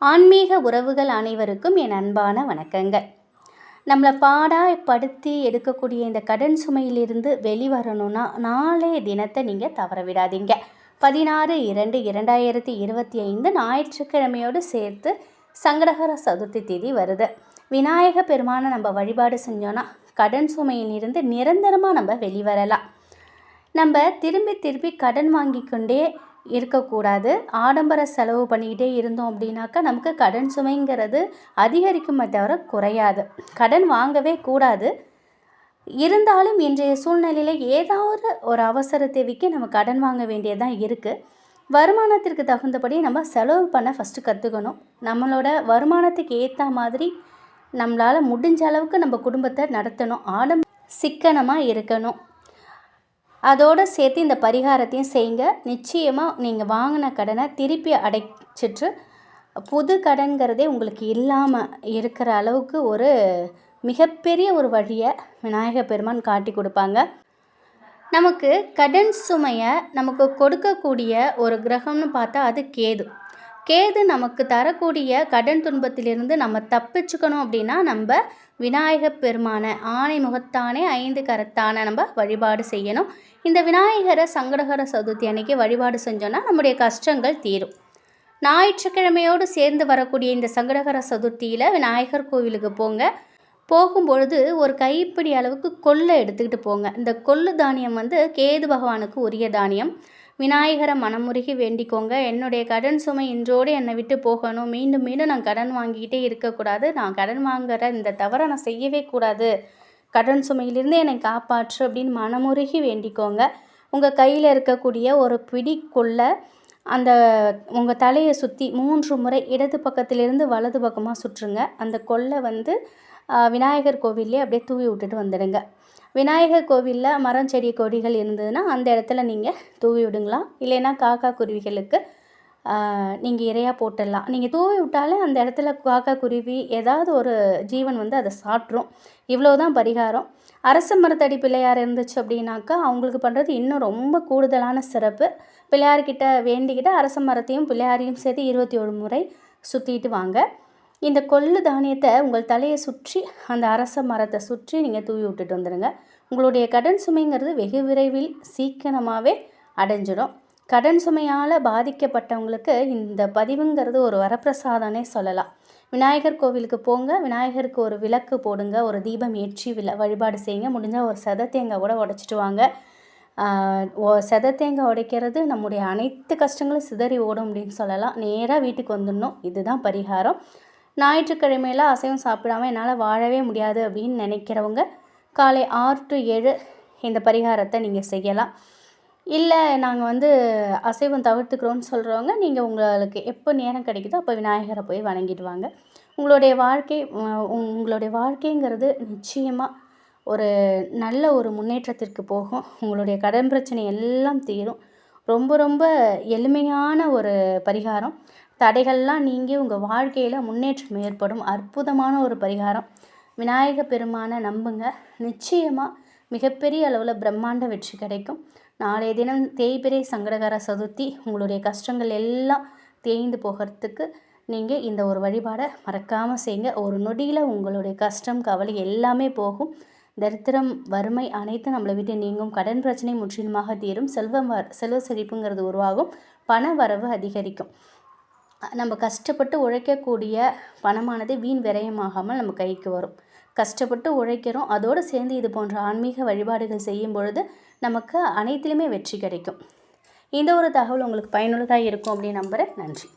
ஆன்மீக உறவுகள் அனைவருக்கும் என் அன்பான வணக்கங்கள். நம்மளை பாடாய் படுத்தி எடுக்கக்கூடிய இந்த கடன் சுமையிலிருந்து வெளிவரணும்னா நாளைய தினத்தை நீங்கள் தவற விடாதீங்க. பதினாறு இரண்டு இரண்டாயிரத்தி இருபத்தி ஐந்து ஞாயிற்றுக்கிழமையோடு சேர்த்து சங்கடகர சதுர்த்தி தேதி வருது. விநாயக பெருமானை நம்ம வழிபாடு செஞ்சோன்னா கடன் சுமையிலிருந்து நிரந்தரமாக நம்ம வெளிவரலாம். நம்ம திரும்பி திரும்பி கடன் வாங்கிக்கொண்டே இருக்கக்கூடாது. ஆடம்பர செலவு பண்ணிக்கிட்டே இருந்தோம் அப்படின்னாக்கா நமக்கு கடன் சுமைங்கிறது அதிகரிக்குமே தவிர குறையாது. கடன் வாங்கவே கூடாது. இருந்தாலும் இன்றைய சூழ்நிலையில் ஏதாவது ஒரு அவசர தேவைக்கு நம்ம கடன் வாங்க வேண்டியதாக இருக்குது வருமானத்திற்கு தகுந்தபடி நம்ம செலவு பண்ண ஃபஸ்ட்டு கற்றுக்கணும் நம்மளோட வருமானத்துக்கு ஏற்ற மாதிரி நம்மளால் முடிஞ்ச அளவுக்கு நம்ம குடும்பத்தை நடத்தணும். ஆடம் சிக்கனமாக இருக்கணும். அதோடு சேர்த்து இந்த பரிகாரத்தையும் செய்யுங்க. நிச்சயமாக நீங்கள் வாங்கின கடனை திருப்பி அடைச்சிட்டு புது கடன்கிறதே உங்களுக்கு இல்லாமல் இருக்கிற அளவுக்கு ஒரு மிகப்பெரிய ஒரு வழியை விநாயகர் பெருமான் காட்டி கொடுப்பாங்க. நமக்கு கடன் சுமையை நமக்கு கொடுக்கக்கூடிய ஒரு கிரகம்னு பார்த்தா அது கேது. கேது நமக்கு தரக்கூடிய கடன் துன்பத்திலிருந்து நம்ம தப்பிச்சுக்கணும் அப்படின்னா நம்ம விநாயகப் பெருமான ஆணை முகத்தானே ஐந்து கரத்தான நம்ம வழிபாடு செய்யணும். இந்த விநாயகரை சங்கடகர சதுர்த்தி அன்னைக்கு வழிபாடு செஞ்சோன்னா நம்முடைய கஷ்டங்கள் தீரும். ஞாயிற்றுக்கிழமையோடு சேர்ந்து வரக்கூடிய இந்த சங்கடகர சதுர்த்தியில் விநாயகர் கோவிலுக்கு போங்க. போகும்பொழுது ஒரு கைப்பிடி அளவுக்கு கொள்ளை எடுத்துக்கிட்டு போங்க. இந்த கொள்ளு தானியம் வந்து கேது பகவானுக்கு உரிய தானியம். விநாயகரை மனமுருகி வேண்டிக்கோங்க. என்னுடைய கடன் சுமை இன்றோடு என்னை விட்டு போகணும். மீண்டும் மீண்டும் நான் கடன் வாங்கிக்கிட்டே இருக்கக்கூடாது. நான் கடன் வாங்குற இந்த தவறை நான் செய்யவே கூடாது. கடன் சுமையிலிருந்து என்னை காப்பாற்று அப்படின்னு மனமுருகி வேண்டிக்கோங்க. உங்கள் கையில் இருக்கக்கூடிய ஒரு பிடிக்குள்ள அந்த உங்கள் தலையை சுற்றி மூன்று முறை இடது பக்கத்திலிருந்து வலது பக்கமாக சுற்றுங்க. அந்த கொள்ளை வந்து விநாயகர் கோவிலே அப்படியே தூவி விட்டுட்டு வந்துடுங்க. விநாயகர் கோவிலில் மரம் செடி கொடிகள் இருந்ததுன்னா அந்த இடத்துல நீங்கள் தூவி விடுங்களா? இல்லைன்னா காக்கா குருவிகளுக்கு நீங்கள் இறையாக போட்டுடலாம். நீங்கள் தூவி விட்டாலே அந்த இடத்துல காக்கா குருவி ஏதாவது ஒரு ஜீவன் வந்து அதை சாப்பிட்ரும் இவ்வளோ தான் பரிகாரம். அரச மரத்தடி பிள்ளையார் இருந்துச்சு அப்படின்னாக்கா அவங்களுக்கு பண்ணுறது இன்னும் ரொம்ப கூடுதலான சிறப்பு. பிள்ளையார்கிட்ட வேண்டிக்கிட்ட அரச மரத்தையும் பிள்ளையாரையும் சேர்த்து இருபத்தி ஒரு முறை சுற்றிட்டு வாங்க. இந்த கொள்ளு தானியத்தை உங்கள் தலையை சுற்றி அந்த அரச மரத்தை சுற்றி நீங்கள் தூவி விட்டுட்டு வந்துடுங்க உங்களுடைய கடன் சுமைங்கிறது வெகு விரைவில் சீக்கிரமாகவே அடைஞ்சிடும். கடன் சுமையால் பாதிக்கப்பட்டவங்களுக்கு இந்த பதிவுங்கிறது ஒரு வரப்பிரசாதனே சொல்லலாம். விநாயகர் கோவிலுக்கு போங்க விநாயகருக்கு ஒரு விளக்கு போடுங்க ஒரு தீபம் ஏற்றி வில வழிபாடு செய்யுங்க. முடிஞ்சால் ஒரு செத தேங்காய் கூட உடச்சிட்டு வாங்க. செத தேங்காய் உடைக்கிறது நம்முடைய அனைத்து கஷ்டங்களும் சிதறி ஓடும் அப்படின்னு சொல்லலாம். நேராக வீட்டுக்கு வந்துடணும். இதுதான் பரிகாரம். ஞாயிற்றுக்கிழமையில் அசைவம் சாப்பிடாம என்னால் வாழவே முடியாது அப்படின்னு நினைக்கிறவங்க காலை ஆறு டு ஏழு இந்த பரிகாரத்தை நீங்கள் செய்யலாம். இல்லை நாங்கள் வந்து அசைவம் தவிர்த்துக்கிறோன்னு சொல்கிறவங்க நீங்கள் உங்களுக்கு எப்போ நேரம் கிடைக்குதோ அப்போ விநாயகரை போய் வணங்கிடுவாங்க. உங்களுடைய வாழ்க்கை உங்களுடைய வாழ்க்கைங்கிறது நிச்சயமாக ஒரு நல்ல ஒரு முன்னேற்றத்திற்கு போகும். உங்களுடைய கடன் பிரச்சனை எல்லாம் தீரும். ரொம்ப ரொம்ப எளிமையான ஒரு பரிகாரம். தடைகள்லாம் நீங்கி உங்கள் வாழ்க்கையில் முன்னேற்றம் ஏற்படும். அற்புதமான ஒரு பரிகாரம். விநாயக பெருமானை நம்புங்க. நிச்சயமாக மிகப்பெரிய அளவில் பிரம்மாண்ட வெற்றி கிடைக்கும். நாளைய தினம் தேய்பிரை சங்கடகர சதுர்த்தி. உங்களுடைய கஷ்டங்கள் எல்லாம் தேய்ந்து போகிறதுக்கு நீங்கள் இந்த ஒரு வழிபாடை மறக்காமல் செய்யுங்க. ஒரு நொடியில் உங்களுடைய கஷ்டம் கவலை எல்லாமே போகும். தரித்திரம் வறுமை அனைத்தும் நம்மளை விட்டு நீங்கும். கடன் பிரச்சனை முற்றிலுமாக தீரும். செல்வம் வ செல்வ செழிப்புங்கிறது உருவாகும். பண வரவு அதிகரிக்கும். நம்ம கஷ்டப்பட்டு உழைக்கக்கூடிய பணமானது வீண் விரயமாகாமல் நம்ம கைக்கு வரும். கஷ்டப்பட்டு உழைக்கிறோம் அதோடு சேர்ந்து இது போன்ற ஆன்மீக வழிபாடுகள் செய்யும் பொழுது நமக்கு அனைத்திலுமே வெற்றி கிடைக்கும். இந்த ஒரு தகவல் உங்களுக்கு பயனுள்ளதாக இருக்கும் அப்படின்னு நம்புகிறேன் நன்றி.